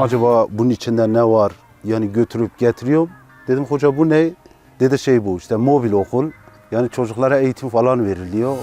Acaba bunun içinde ne var? Yani götürüp getiriyorum. Dedim hoca bu ne? Dedi şey bu işte mobil okul. Yani çocuklara eğitim falan veriliyor.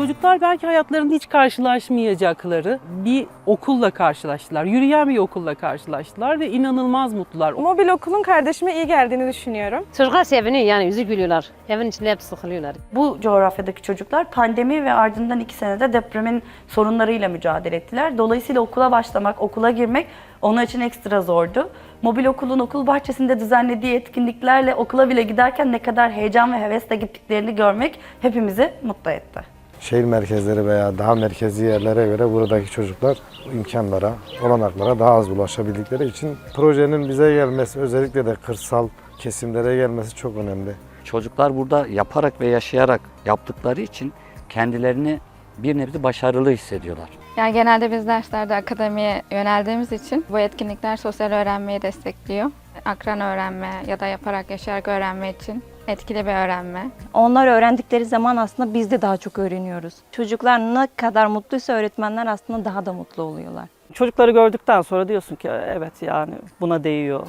Çocuklar belki hayatlarında hiç karşılaşmayacakları bir okulla karşılaştılar. Yürüyen bir okulla karşılaştılar ve inanılmaz mutlular. Mobil okulun kardeşime iyi geldiğini düşünüyorum. Çocuklar seviniyor yani yüzü gülüyorlar. Evin içinde hep sıkılıyorlar. Bu coğrafyadaki çocuklar pandemi ve ardından iki senede depremin sorunlarıyla mücadele ettiler. Dolayısıyla okula başlamak, okula girmek onlar için ekstra zordu. Mobil okulun okul bahçesinde düzenlediği etkinliklerle okula bile giderken ne kadar heyecan ve hevesle gittiklerini görmek hepimizi mutlu etti. Şehir merkezleri veya daha merkezi yerlere göre buradaki çocuklar imkanlara, olanaklara daha az ulaşabildikleri için projenin bize gelmesi, özellikle de kırsal kesimlere gelmesi çok önemli. Çocuklar burada yaparak ve yaşayarak yaptıkları için kendilerini bir nebze başarılı hissediyorlar. Yani genelde biz derslerde akademiye yöneldiğimiz için bu etkinlikler sosyal öğrenmeyi destekliyor. Akran öğrenme ya da yaparak yaşayarak öğrenme için etkili bir öğrenme. Onlar öğrendikleri zaman aslında biz de daha çok öğreniyoruz. Çocuklar ne kadar mutluysa öğretmenler aslında daha da mutlu oluyorlar. Çocukları gördükten sonra diyorsun ki evet yani buna değiyor.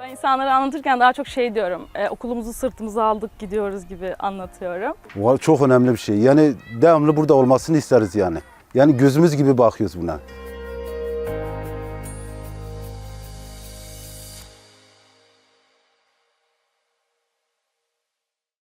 Ben insanlara anlatırken daha çok şey diyorum. e, okulumuzu sırtımıza aldık gidiyoruz gibi anlatıyorum. Vallahi Çok önemli bir şey. Yani devamlı burada olmasını isteriz yani. Yani gözümüz gibi bakıyoruz buna.